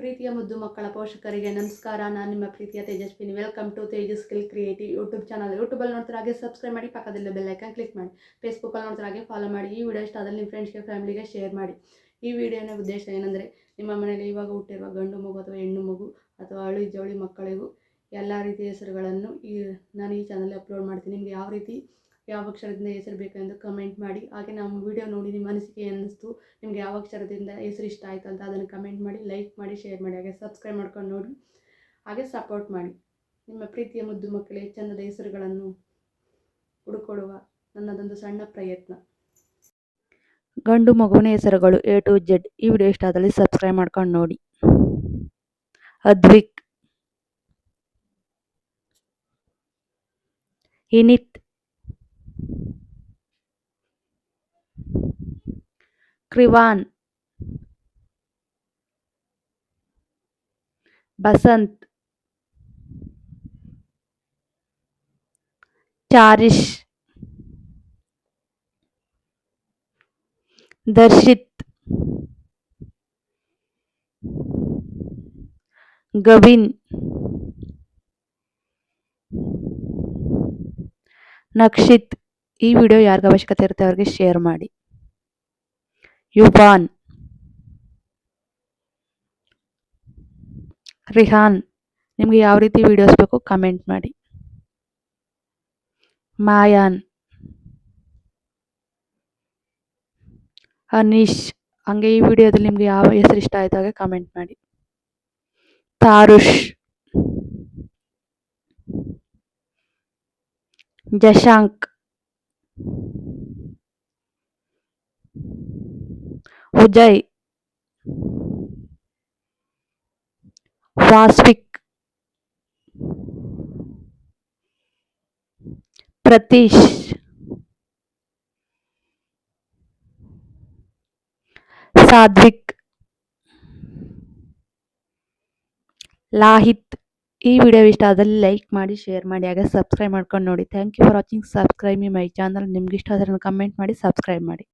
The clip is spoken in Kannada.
ಪ್ರೀತಿಯ ಮುದ್ದು ಮಕ್ಕಳ ಪೋಷಕರಿಗೆ ನಮಸ್ಕಾರ. ನಾನು ನಿಮ್ಮ ಪ್ರೀತಿಯ Tejaswini. Welcome to Tejas skill creative YouTube channel ಯೂಟ್ಯೂಬಲ್ಲಿ ನೋಡ್ತಾರೆ ಹಾಗೆ ಸಬ್ಸ್ಕ್ರೈಬ್ ಮಾಡಿ ಪಕ್ಕದಲ್ಲಿ ಬೆಲ್ ಐಕನ್ ಕ್ಲಿಕ್ ಮಾಡಿ. ಫೇಸ್ಬುಕ್ಕಲ್ಲಿ ನೋಡ್ತಾರೆ ಹಾಗೆ ಫಾಲೋ ಮಾಡಿ. ಈ ವಿಡಿಯೋ ಇಷ್ಟ ಆದಲ್ಲಿ ನಿಮ್ಮ ಫ್ರೆಂಡ್ಸ್ಗೆ ಫ್ಯಾಮಿಲಿಗೆ ಶೇರ್ ಮಾಡಿ. ಈ ವಿಡಿಯೋನ ಉದ್ದೇಶ ಏನಂದರೆ, ನಿಮ್ಮ ಮನೆಯಲ್ಲಿ ಇವಾಗ ಹುಟ್ಟಿರುವ ಗಂಡು ಮಗು ಅಥವಾ ಹೆಣ್ಣು ಮಗು ಅಥವಾ ಅಳಿ ಜವಳಿ ಮಕ್ಕಳಿಗೂ ಎಲ್ಲ ರೀತಿಯ ಹೆಸರುಗಳನ್ನು ಈ, ನಾನು ಈ ಚಾನಲ್ ಅಪ್ಲೋಡ್ ಮಾಡ್ತೀನಿ. ನಿಮಗೆ ಯಾವ ರೀತಿ ಯಾವ ಅಕ್ಷರದಿಂದ ಹೆಸರು ಬೇಕೆಂದು ಕಮೆಂಟ್ ಮಾಡಿ. ಹಾಗೆ ನಮ್ಮ ವಿಡಿಯೋ ನೋಡಿ ನಿಮ್ಮ ಅನಿಸಿಕೆ ಅನ್ನಿಸ್ತು. ನಿಮಗೆ ಯಾವ ಅಕ್ಷರದಿಂದ ಹೆಸರು ಇಷ್ಟ ಆಯಿತು ಅಂತ ಅದನ್ನು ಕಮೆಂಟ್ ಮಾಡಿ ಲೈಕ್ ಮಾಡಿ ಶೇರ್ ಮಾಡಿ, ಹಾಗೆ ಸಬ್ಸ್ಕ್ರೈಬ್ ಮಾಡ್ಕೊಂಡು ನೋಡಿ. ಹಾಗೆ ಸಪೋರ್ಟ್ ಮಾಡಿ. ನಿಮ್ಮ ಪ್ರೀತಿಯ ಮುದ್ದು ಮಕ್ಕಳಿಗೆ ಚೆನ್ನದ ಹೆಸರುಗಳನ್ನು ಹುಡುಕೊಡುವ ನನ್ನದೊಂದು ಸಣ್ಣ ಪ್ರಯತ್ನ. ಗಂಡು ಮಗುವಿನ ಹೆಸರುಗಳು ಎ ಟು ಜೆಡ್ ಈ ವಿಡಿಯೋ ಇಷ್ಟ ಆದಲ್ಲಿ ಸಬ್ಸ್ಕ್ರೈಬ್ ಮಾಡ್ಕೊಂಡು ನೋಡಿ. ಅದ್ವಿಕ್. ಇನಿತ್. ಕ್ರಿವಾನ್. ಬಸಂತ್. ಚಾರಿಶ್. ದರ್ಶಿತ್. ಗವಿನ್. ನಕ್ಷಿತ್. ಈ ವಿಡಿಯೋ ಯಾರಿಗ ಅವಶ್ಯಕತೆ ಇರುತ್ತೆ ಅವ್ರಿಗೆ ಶೇರ್ ಮಾಡಿ. ಯುವಾನ್ ರಿಹಾನ್, ನಿಮಗೆ ಯಾವ ರೀತಿ ವಿಡಿಯೋಸ್ ಬೇಕು ಕಮೆಂಟ್ ಮಾಡಿ. ಮಾಯಾನ್, ಅನೀಶ್, ಹಂಗೆ ಈ ವಿಡಿಯೋದಲ್ಲಿ ನಿಮಗೆ ಯಾವ ಹೆಸರು ಇಷ್ಟ ಆಯ್ತು ಹಾಗೆ ಕಮೆಂಟ್ ಮಾಡಿ. ತಾರುಷ್, ಜಶಾಂಕ್ ಉಜಯ್ ವಾಸ್ವಿಕ್ ಪ್ರತೀಶ್ ಸಾದ್ವಿಕ್ ಲಾಹಿತ್ ಈ ವಿಡಿಯೋ ಇಷ್ಟ ಆದಲ್ಲಿ ಲೈಕ್ ಮಾಡಿ ಶೇರ್ ಮಾಡಿ, ಹಾಗೆ ಸಬ್ಸ್ಕ್ರೈಬ್ ಮಾಡ್ಕೊಂಡು ನೋಡಿ. Thank you for watching subscribe me my channel ನಿಮ್ಗೆ ಇಷ್ಟ ಆದರೆ ಕಮೆಂಟ್ ಮಾಡಿ ಸಬ್ಸ್ಕ್ರೈಬ್ ಮಾಡಿ.